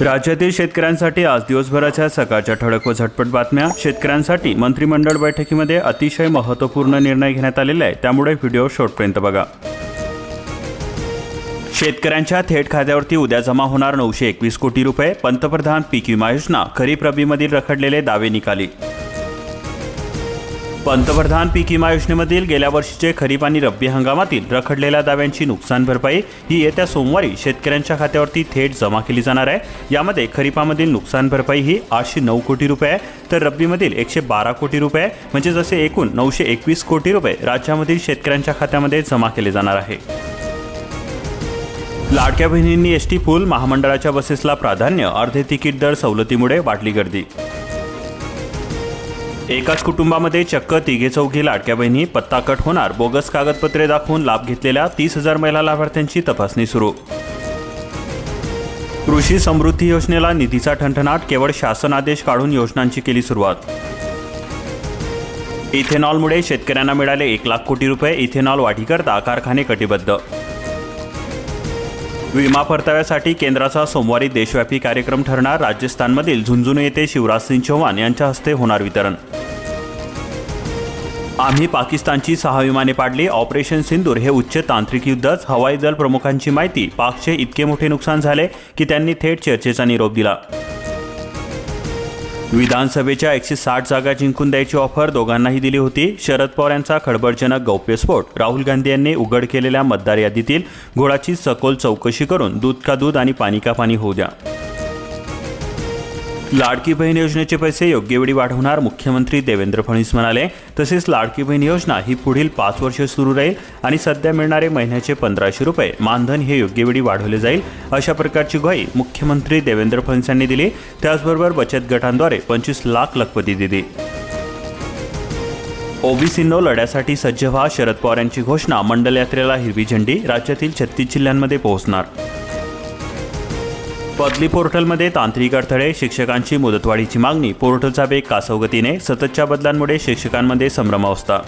राज्यातील शेतकऱ्यांसाठी आज दिवसभराच्या सकाळच्या ठळक व झटपट बातम्या. शेतकऱ्यांसाठी मंत्रिमंडळ बैठकीमध्ये अतिशय महत्त्वपूर्ण निर्णय घेण्यात आलेला आहे. त्यामुळे व्हिडिओ शेवटपर्यंत बघा. शेतकऱ्यांच्या थेट खात्यावरती उद्या जमा होणार नऊशे एकवीस कोटी रुपये. पंतप्रधान पीक विमा योजना खरीप रबीमधील रखडलेले दावे निकाली. पंतप्रधान पीक विमा योजनेमधील गेल्या वर्षीचे खरीप आणि रब्बी हंगामातील रखडलेल्या दाव्यांची नुकसान भरपाई ही येत्या सोमवारी शेतकऱ्यांच्या खात्यावरती थेट जमा केली जाणार आहे. यामध्ये खरीपामधील नुकसान भरपाई ही आठशे नऊ कोटी रुपये आहे तर रब्बीमधील एकशे बारा कोटी रुपये आहे. म्हणजे जसे एकूण नऊशे एकवीस कोटी रुपये राज्यामधील शेतकऱ्यांच्या खात्यामध्ये जमा केले जाणार आहे. लाडक्या बहिणींनी एस टी फुल महामंडळाच्या बसेसला प्राधान्य अर्धे तिकीट दर सवलतीमुळे वाढली गर्दी. एकाच कुटुंबामध्ये चक्क तिघे चौघी लाडक्या बहिणी पत्ता कट होणार बोगस कागदपत्रे दाखवून लाभ घेतलेल्या तीस हजार महिला लाभार्थ्यांची तपासणी सुरू. कृषी समृद्धी योजनेला निधीचा ठणठणाट केवळ शासन आदेश काढून योजनांची केली सुरुवात. इथेनॉलमुळे शेतकऱ्यांना मिळाले एक लाख कोटी रुपये इथेनॉल वाढीकरता कारखाने कटिबद्ध. विमा परताव्यासाठी केंद्राचा सोमवारी देशव्यापी कार्यक्रम ठरणार राजस्थानमधील झुंझुनू येथे शिवराज सिंग चौहान यांच्या हस्ते होणार वितरण. आम्ही पाकिस्तानची सहा विमाने पाडली. ऑपरेशन सिंदूर हे उच्च तांत्रिक युद्धच हवाई दल प्रमुखांची माहिती. पाकचे इतके मोठे नुकसान झाले की त्यांनी थेट चर्चेचा निरोप दिला. विधानसभेच्या एकशे साठ जागा जिंकून द्यायची ऑफर दोघांनाही दिली होती. शरद पवार यांचा खडबडजनक गौप्यस्फोट राहुल गांधी यांनी उघड केलेल्या मतदार यादीतील घोळाची सखोल चौकशी करून दूध का दूध आणि पाणी का पाणी होऊ द्या. लाडकी बहीण योजनेचे पैसे योग्य वेळी वाढवणार मुख्यमंत्री देवेंद्र फडणवीस म्हणाले. तसेच लाडकी बहीण योजना ही पुढील पाच वर्ष सुरू राहील आणि सध्या मिळणारे महिन्याचे पंधराशे रुपये मानधन हे योग्य वेळी वाढवले जाईल अशा प्रकारची ग्वाही मुख्यमंत्री देवेंद्र फडणवीस यांनी दिली. त्याचबरोबर बचत गटांद्वारे पंचवीस लाख लखपती दिली. ओबीसींनो लढ्यासाठी सज्ज व्हा शरद पवार यांची घोषणा मंडल यात्रेला हिरवी झेंडी राज्यातील छत्तीस जिल्ह्यांमध्ये पोहोचणार. पदली पोर्टलमध्ये तांत्रिक अडथळे शिक्षकांची मुदतवाढीची मागणी पोर्टलचा वेग कासवगतीने सततच्या बदलांमुळे शिक्षकांमध्ये संभ्रमावस्था.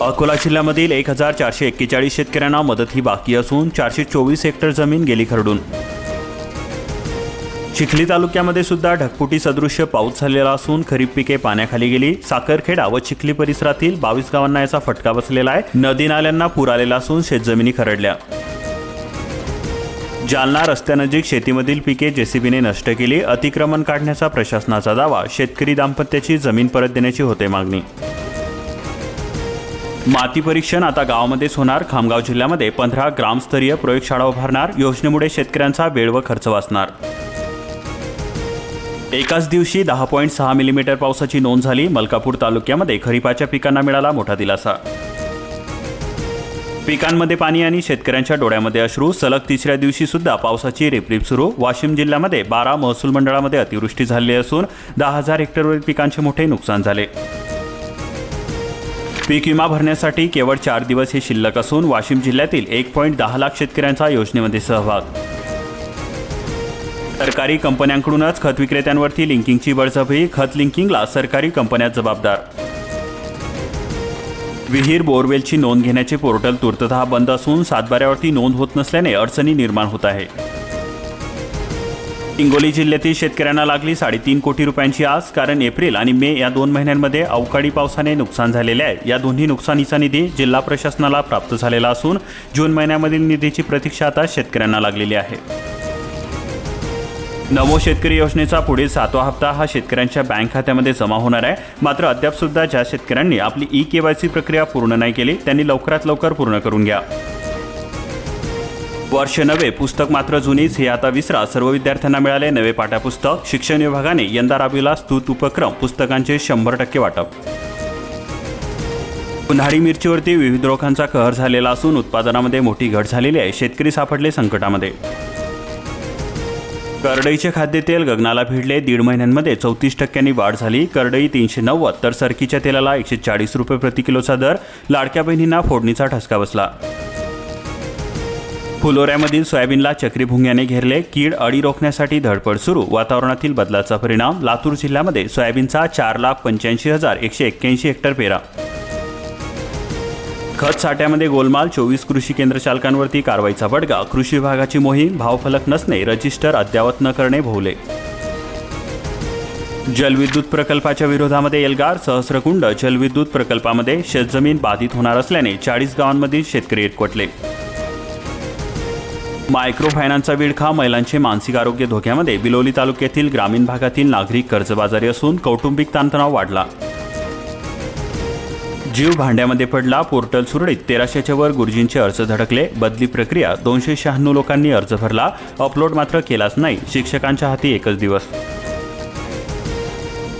अकोला जिल्ह्यामधील एक हजार चारशे एक्केचाळीस शेतकऱ्यांना मदत ही बाकी असून चारशे चोवीस हेक्टर जमीन गेली खरडून. चिखली तालुक्यामध्ये सुद्धा ढकपुटी सदृश्य पाऊस झालेला असून खरीप पिके पाण्याखाली गेली. साखरखेडा व चिखली परिसरातील बावीस गावांना याचा फटका बसलेला आहे. नदी नाल्यांना पूर आलेला असून शेतजमिनी खरडल्या. जालना रस्त्यानजीक शेतीमधील पिके जेसीबीने नष्ट केली अतिक्रमण काढण्याचा प्रशासनाचा दावा शेतकरी दाम्पत्याची जमीन परत देण्याची होते मागणी. माती परीक्षण आता गावामध्येच होणार खामगाव जिल्ह्यामध्ये पंधरा ग्रामस्तरीय प्रयोगशाळा उभारणार योजनेमुळे शेतकऱ्यांचा वेळ व खर्च वाचणार. एकाच दिवशी दहा पॉईंट सहा मिलीमीटर पावसाची नोंद झाली मलकापूर तालुक्यामध्ये खरीपाच्या पिकांना मिळाला मोठा दिलासा. पिकांमध्ये पाणी आणि शेतकऱ्यांच्या डोळ्यामध्ये अश्रू. सलग तिसऱ्या दिवशी सुद्धा पावसाची रिपरिप सुरू. वाशिम जिल्ह्यामध्ये बारा महसूल मंडळामध्ये अतिवृष्टी झाली असून दहा हजार हेक्टरवरील पिकांचे मोठे नुकसान झाले. पीक विमा भरण्यासाठी केवळ चार दिवस हे शिल्लक असून वाशिम जिल्ह्यातील एक पॉईंट दहा लाख शेतकऱ्यांचा योजनेमध्ये सहभाग. सरकारी कंपन्यांकडूनच खत विक्रेत्यांवरती लिंकिंगची बळजबरी. खत लिंकिंगला सरकारी कंपन्या जबाबदार. विहीर बोरवेलची नोंद घेण्याचे पोर्टल तूर्ततः बंद असून सातबाऱ्यावरती नोंद होत नसल्याने अडचणी निर्माण होत आहे. हिंगोली जिल्ह्यातील शेतकऱ्यांना लागली साडेतीन कोटी रुपयांची आस कारण एप्रिल आणि मे या दोन महिन्यांमध्ये अवकाळी पावसाने नुकसान झालेले आहे. या दोन्ही नुकसानीचा निधी जिल्हा प्रशासनाला प्राप्त झालेला असून जून महिन्यामधील निधीची प्रतीक्षा आता शेतकऱ्यांना लागलेली आहे. नमो शेतकरी योजनेचा पुढील सातवा हप्ता हा शेतकऱ्यांच्या बँक खात्यामध्ये जमा होणार आहे. मात्र अद्यापसुद्धा ज्या शेतकऱ्यांनी आपली ई केवायसी प्रक्रिया पूर्ण नाही केली त्यांनी लवकरात लवकर पूर्ण करून घ्या. वर्ष नवे पुस्तक मात्र जुनीच हे आता विसरा. सर्व विद्यार्थ्यांना मिळाले नवे पाठ्यपुस्तक. शिक्षण विभागाने यंदा राबविला स्तुत उपक्रम. पुस्तकांचे शंभर टक्के वाटप. उन्हाळी मिरचीवरती विविध रोगांचा कहर झालेला असून उत्पादनामध्ये मोठी घट झालेली आहे. शेतकरी सापडले संकटामध्ये. करडईचे खाद्यतेल गगनाला भिडले. दीड महिन्यांमध्ये चौतीस टक्क्यांनी वाढ झाली. करडई तीनशे नव्वद तर सरकीच्या तेलाला एकशे चाळीस रुपये प्रति किलोचा दर. लाडक्या बहिणींना फोडणीचा ठसका बसला. फुलोऱ्यामधील सोयाबीनला चक्रीभुंग्याने घेरले. कीड अळी रोखण्यासाठी धडपड सुरू. वातावरणातील बदलाचा परिणाम लातूर जिल्ह्यामध्ये सोयाबीनचा चार लाख पंच्याऐंशी हजार एकशे एक्क्याऐंशी हेक्टर पेरा. खत साठ्यामध्ये गोलमाल चोवीस कृषी केंद्र चालकांवरती कारवाईचा बडगा कृषी विभागाची मोहीम भावफलक नसणे रजिस्टर अद्यावत न करणे भोवले. जलविद्युत प्रकल्पाच्या विरोधामध्ये एल्गार सहस्रकुंड जलविद्युत प्रकल्पामध्ये शेतजमीन बाधित होणार असल्याने चाळीस गावांमधील शेतकरी एकवटले. मायक्रो फायनान्सचा विळखा महिलांचे मानसिक आरोग्य धोक्यामध्ये बिलोली तालुक्यातील ग्रामीण भागातील नागरिक कर्जबाजारी असून कौटुंबिक ताणतणाव वाढला. जीव भांड्यामध्ये पडला पोर्टल सुरळीत. तेराशेच्या वर गुरुजींचे अर्ज धडकले. बदली प्रक्रिया दोनशे शहाण्णव लोकांनी अर्ज भरला. अपलोड मात्र केलाच नाही. शिक्षकांच्या हाती एकच दिवस.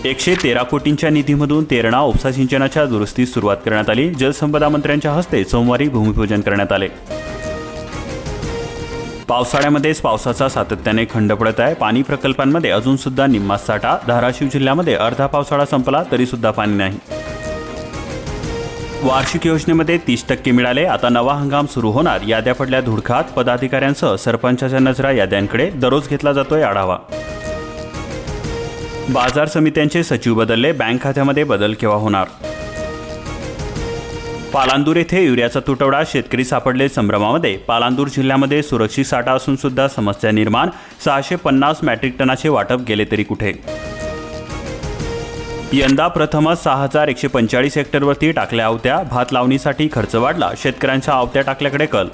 एकशे तेरा कोटींच्या निधीमधून तेरणा उपसा सिंचनाच्या दुरुस्तीस सुरुवात करण्यात आली. जलसंपदा मंत्र्यांच्या हस्ते सोमवारी भूमिपूजन करण्यात आले. पावसाळ्यामध्येच पावसाचा सातत्याने खंड पडत आहे. पाणी प्रकल्पांमध्ये अजून सुद्धा निम्मा साठा. धाराशिव जिल्ह्यामध्ये अर्धा पावसाळा संपला तरी सुद्धा पाणी नाही. वार्षिक योजनेमध्ये तीस टक्के मिळाले. आता नवा हंगाम सुरू होणार. याद्या पडल्या धुडकात पदाधिकाऱ्यांसह सरपंचाच्या नजरा याद्यांकडे दररोज घेतला जातोय आढावा. बाजार समित्यांचे सचिव बदलले. बँक खात्यामध्ये बदल केव्हा होणार? पालांदूर येथे युरियाचा तुटवडा. शेतकरी सापडले संभ्रमामध्ये. पालांदूर जिल्ह्यामध्ये सुरक्षित साठा असून सुद्धा समस्या निर्माण. सहाशे पन्नास मॅट्रिक टनाचे वाटप गेले तरी कुठे? यंदा प्रथमच सहा हजार एकशे पंचेचाळीस हेक्टरवरती टाकल्या आवत्या भात लावणीसाठी खर्च वाढला. शेतकऱ्यांच्या आवत्या टाकल्याकडे कल.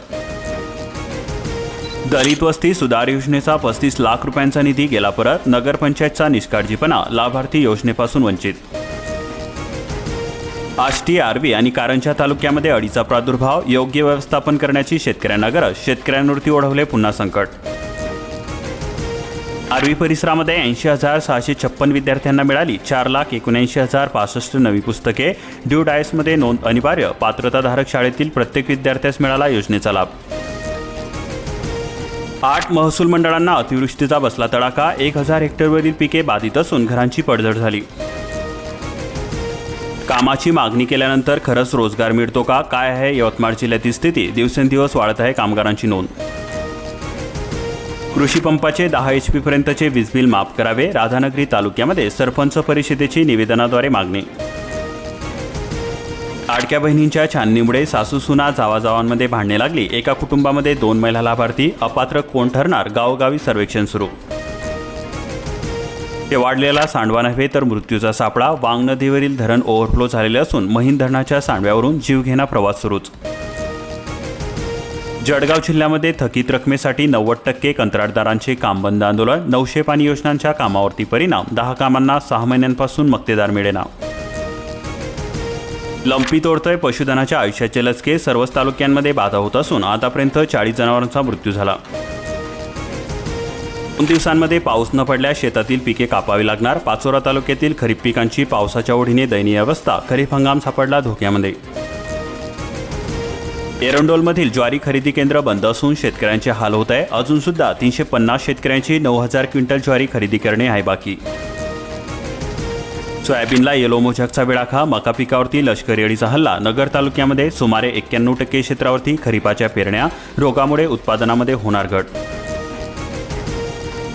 दलित वस्ती सुधार योजनेचा पस्तीस लाख रुपयांचा निधी गेला परत. नगरपंचायतचा निष्काळजीपणा लाभार्थी योजनेपासून वंचित. आष्टी आर्वी आणि कारंजा तालुक्यामध्ये अडीचा प्रादुर्भाव योग्य व्यवस्थापन करण्याची शेतकऱ्यांना गरज. शेतकऱ्यांवरती ओढवले पुन्हा संकट. आर्वी परिसरामध्ये ऐंशी हजार सहाशे छप्पन विद्यार्थ्यांना मिळाली. चार लाख एकोणऐंशी हजार पासष्ट नवी पुस्तके. ड्यू डायसमध्ये नोंद अनिवार्य. पात्रताधारक शाळेतील प्रत्येक विद्यार्थ्यास मिळाला योजनेचा लाभ. आठ महसूल मंडळांना अतिवृष्टीचा बसला तडाखा. एक हजार हेक्टरवरील पिके बाधित असून घरांची पडझड झाली. कामाची मागणी केल्यानंतर खरंच रोजगार मिळतो का? काय आहे यवतमाळ जिल्ह्यातील स्थिती? दिवसेंदिवस वाढत आहे कामगारांची नोंद. कृषी पंपाचे दहा एच पी पर्यंतचे वीज बिल माफ करावे राधानगरी तालुक्यामध्ये सरपंच परिषदेची निवेदनाद्वारे मागणी. आडक्या बहिणींच्या छाननीमुळे सासू सुना जावाजावांमध्ये भांडणे लागली. एका कुटुंबामध्ये दोन महिला लाभार्थी अपात्र कोण ठरणार? गावोगावी सर्वेक्षण सुरू. ते वाढलेला सांडवा नव्हे तर मृत्यूचा सापळा. वांग नदीवरील धरण ओव्हरफ्लो झालेले असून महिन धरणाच्या सांडव्यावरून जीवघेणा प्रवास सुरूच. जळगाव जिल्ह्यामध्ये थकीत रकमेसाठी नव्वद टक्के कंत्राटदारांचे काम बंद आंदोलन नऊशे पाणी योजनांच्या कामावरती परिणाम दहा कामांना सहा महिन्यांपासून मक्तेदार मिळेना. लंपी तोडतोय पशुधनाच्या आयुष्याचे लचके सर्वच तालुक्यांमध्ये बाधा होत असून आतापर्यंत चाळीस जनावरांचा मृत्यू झाला. दोन दिवसांमध्ये पाऊस न पडल्यास शेतातील पिके कापावी लागणार. पाचोरा तालुक्यातील खरीप पिकांची पावसाच्या ओढीने दयनीय अवस्था. खरीप हंगाम सापडला धोक्यामध्ये. एरंडोलमधील ज्वारी खरेदी केंद्र बंद असून शेतकऱ्यांचे हाल होत आहे. अजून सुद्धा तीनशे पन्नास शेतकऱ्यांची नऊ हजार क्विंटल ज्वारी खरेदी करणे आहे बाकी. सोयाबीनला येलो मोजकचा विळाखा मका पिकावरती लष्करी अडीचा हल्ला नगर तालुक्यामध्ये सुमारे एक्क्याण्णव टक्के क्षेत्रावरती खरीपाच्या पेरण्या रोगामुळे उत्पादनामध्ये होणार घट.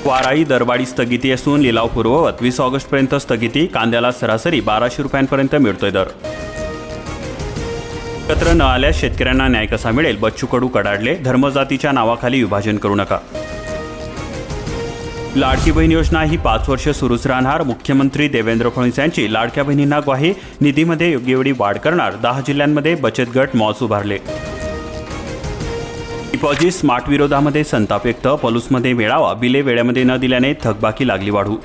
वाराई दरवाढी स्थगिती असून लिलाव पूर्ववत वीस ऑगस्टपर्यंत स्थगिती कांद्याला सरासरी बाराशे रुपयांपर्यंत मिळतोय दर. एकत्र न आल्यास शेतकऱ्यांना न्याय कसा मिळेल? बच्चू कडू कडाडले धर्मजातीच्या नावाखाली विभाजन करू नका. लाडकी बहीण योजना ही पाच वर्ष सुरूच राहणार. मुख्यमंत्री देवेंद्र फडणवीस यांची लाडक्या बहिणींना ग्वाही. निधीमध्ये योग्य वेळी वाढ करणार. दहा जिल्ह्यांमध्ये बचत गट मॉल्स उभारले. डिपॉझिट स्मार्ट विरोधामध्ये संताप व्यक्त. पलूसमध्ये मेळावा. बिले वेळेमध्ये न दिल्याने थकबाकी लागली वाढू.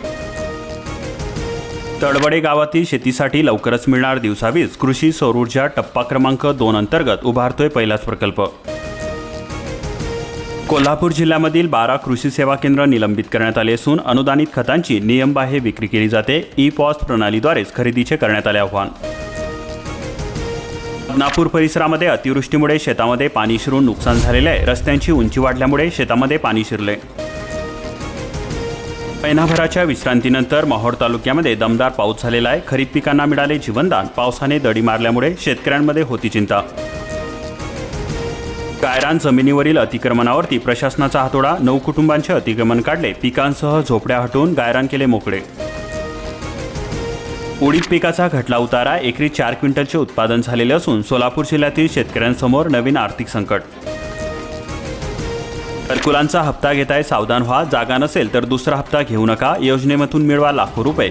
तडबडे गावातील शेतीसाठी लवकरच मिळणार दिवसावीज कृषी सौरऊर्जा टप्पा क्रमांक दोन अंतर्गत उभारतोय पहिलाच प्रकल्प. कोल्हापूर जिल्ह्यामधील बारा कृषी सेवा केंद्र निलंबित करण्यात आले असून अनुदानित खतांची नियमबाह्य विक्री केली जाते. ई पॉस प्रणालीद्वारेच खरेदीचे करण्यात आले आव्हान. नागपूर परिसरामध्ये अतिवृष्टीमुळे शेतामध्ये पाणी शिरून नुकसान झालेले आहे. रस्त्यांची उंची वाढल्यामुळे शेतामध्ये पाणी शिरले. महिनाभराच्या विश्रांतीनंतर माहोर तालुक्यामध्ये दमदार पाऊस झालेला आहे. खरीप पिकांना मिळाले जीवनदान. पावसाने दडी मारल्यामुळे शेतकऱ्यांमध्ये होती चिंता. गायरान जमिनीवरील अतिक्रमणावरती प्रशासनाचा हातोडा. नऊ कुटुंबांचे अतिक्रमण काढले. पिकांसह झोपड्या हटवून गायरान केले मोकळे. उडीद पिकाचा घटला उतारा. एकरी चार क्विंटलचे उत्पादन झालेले असून सोलापूर जिल्ह्यातील शेतकऱ्यांसमोर नवीन आर्थिक संकट. घरकुलांचा हप्ता घेताय सावधान व्हा. जागा नसेल तर दुसरा हप्ता घेऊ नका. योजनेमधून मिळवा लाखो रुपये.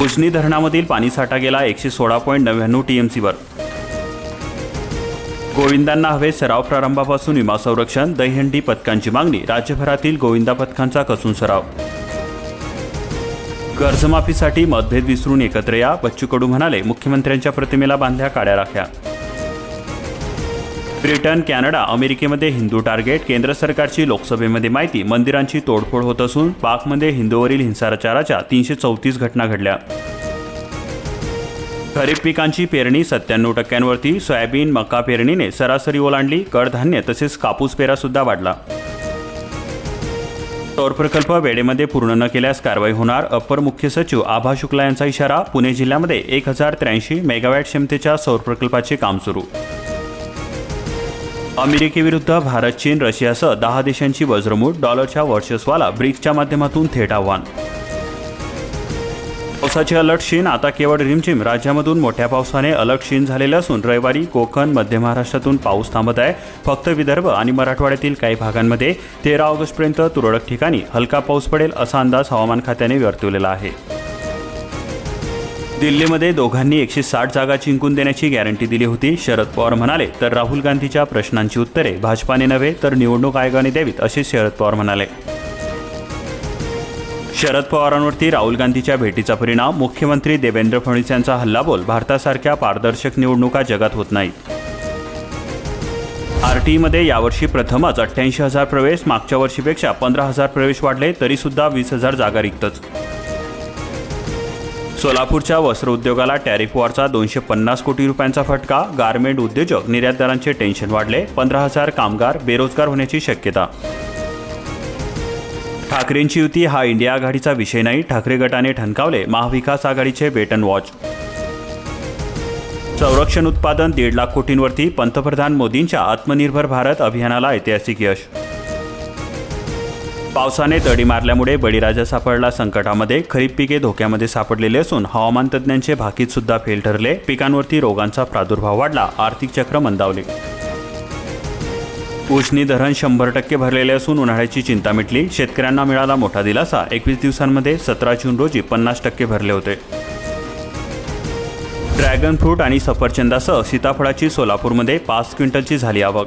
उजनी धरणामधील पाणीसाठा गेला एकशे सोळा पॉईंट नव्याण्णव टीएमसीवर गोविंदांना हवे सराव प्रारंभापासून विमा संरक्षण दहीहंडी पथकांची मागणी राज्यभरातील गोविंदा पथकांचा कसून सराव. कर्जमाफीसाठी मतभेद विसरून एकत्र या बच्चू कडू म्हणाले मुख्यमंत्र्यांच्या प्रतिमेला बांधल्या काड्या राख्या. ब्रिटन कॅनडा अमेरिकेमध्ये हिंदू टार्गेट केंद्र सरकारची लोकसभेमध्ये माहिती मंदिरांची तोडफोड होत असून पाकमध्ये हिंदूवरील हिंसाचाराच्या तीनशे चौतीस घटना घडल्या. खरीप पिकांची पेरणी सत्त्याण्णव टक्क्यांवरती सोयाबीन मका पेरणीने सरासरी ओलांडली कडधान्य तसेच कापूस पेरासुद्धा वाढला. सौर प्रकल्प वेळेमध्ये पूर्ण न केल्यास कारवाई होणार अप्पर मुख्य सचिव आभा शुक्ला यांचा इशारा पुणे जिल्ह्यामध्ये एक हजार त्र्याऐंशी मेगावॅट क्षमतेच्या सौर प्रकल्पाचे काम सुरू. अमेरिकेविरुद्ध भारत चीन रशियासह दहा देशांची वज्रमूठ डॉलरच्या वर्चस्वाला ब्रिक्सच्या माध्यमातून थेट आव्हान. पावसाचे अलर्ट शीन आता केवळ रिमझिम. राज्यामधून मोठ्या पावसाने अलर्ट शीन झालेले असून रविवारी कोकण मध्य महाराष्ट्रातून पाऊस थांबत आहे. फक्त विदर्भ आणि मराठवाड्यातील काही भागांमध्ये तेरा ऑगस्टपर्यंत तुरळक ठिकाणी हलका पाऊस पडेल असा अंदाज हवामान खात्याने वर्तवलेला आहे. दिल्लीमध्ये दोघांनी एकशे साठ जागा जिंकून देण्याची गॅरंटी दिली होती. शरद पवार म्हणाले तर राहुल गांधीच्या प्रश्नांची उत्तरे भाजपाने नव्हे तर निवडणूक आयोगाने द्यावीत असे शरद पवार म्हणाले. शरद पवारांवरती राहुल गांधीच्या भेटीचा परिणाम मुख्यमंत्री देवेंद्र फडणवीस यांचा हल्लाबोल भारतासारख्या पारदर्शक निवडणुका जगात होत नाहीत. आरटीईमध्ये यावर्षी प्रथमच अठ्ठ्याऐंशी हजार प्रवेश मागच्या वर्षीपेक्षा पंधरा हजार प्रवेश वाढले तरीसुद्धा वीस हजार जागा रिक्तच. सोलापूरच्या वस्त्र उद्योगाला टॅरिफ वॉरचा दोनशे पन्नास कोटी रुपयांचा फटका. गारमेंट उद्योजक निर्यातदारांचे टेन्शन वाढले. पंधरा हजार कामगार बेरोजगार होण्याची शक्यता. ठाकरेंची युती हा इंडिया आघाडीचा विषय नाही. ठाकरे गटाने ठणकावले महाविकास आघाडीचे बेटन वॉच संरक्षण उत्पादन दीड लाख कोटींवरती पंतप्रधान मोदींच्या आत्मनिर्भर भारत अभियानाला ऐतिहासिक यश. पावसाने दडी मारल्यामुळे बळीराजा सापडला. संकटामध्ये खरीप पिके धोक्यामध्ये सापडलेले असून हवामान तज्ज्ञांचे भाकीत सुद्धा फेल ठरले. पिकांवरती रोगांचा प्रादुर्भाव वाढला. आर्थिक चक्र मंदावले. उजनी धरण शंभर टक्के भरलेले असून उन्हाळ्याची चिंता मिटली. शेतकऱ्यांना मिळाला मोठा दिलासा. एकवीस दिवसांमध्ये सतरा जून रोजी पन्नास टक्के भरले होते. ड्रॅगन फ्रूट आणि सफरचंदासह सीताफळाची सोलापूरमध्ये पाच क्विंटलची झाली आवक.